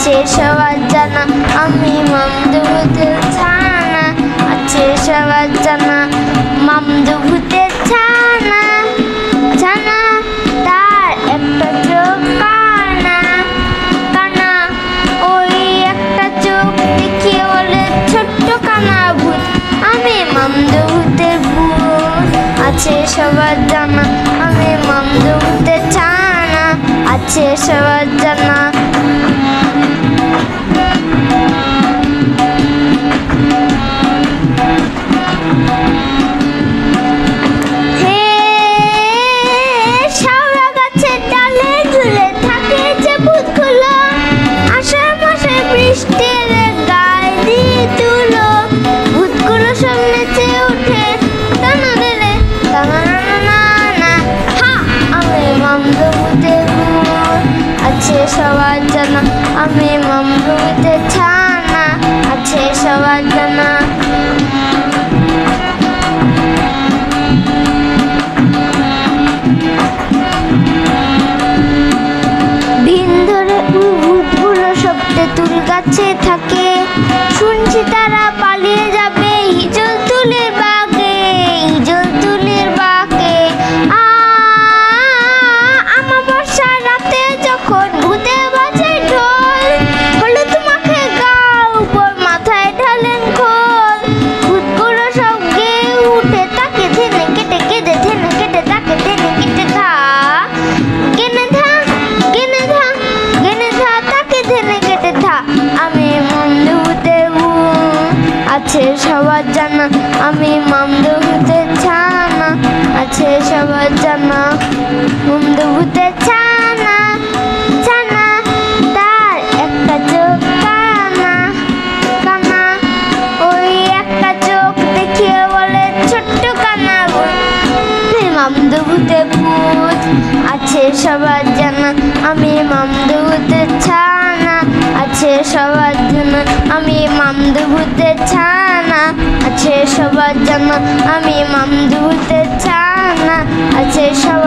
আছে সবার জানা আমি মামদুদের ছানা আছে সবার জানা মামদুদের সবার জানা আমি মামদুদের ছানা আছে সবার জানা। আমি ছানা আছে সবার জানা ভিন ধরে ভূতগুলো সব তেঁতুল গাছে থাকে ধা মন্দু দেবু আছে সবার জানা। আমি মামদুতে ছানা, আছে সবার জানা। মামদুতে ছানা ছানা, তার একটা চোখ কানা কানা। ওই একটা চোখ দেখিয়ে বলে, ছোট্ট কানা আমি মামদুতে ভূত, আছে সবার জানা। আমি মামদুতে ছানা আছে সবার জন্য আমি মামদুতে ছানা আছে সবার জন্য আমি মামদুতে ছানা আছে হা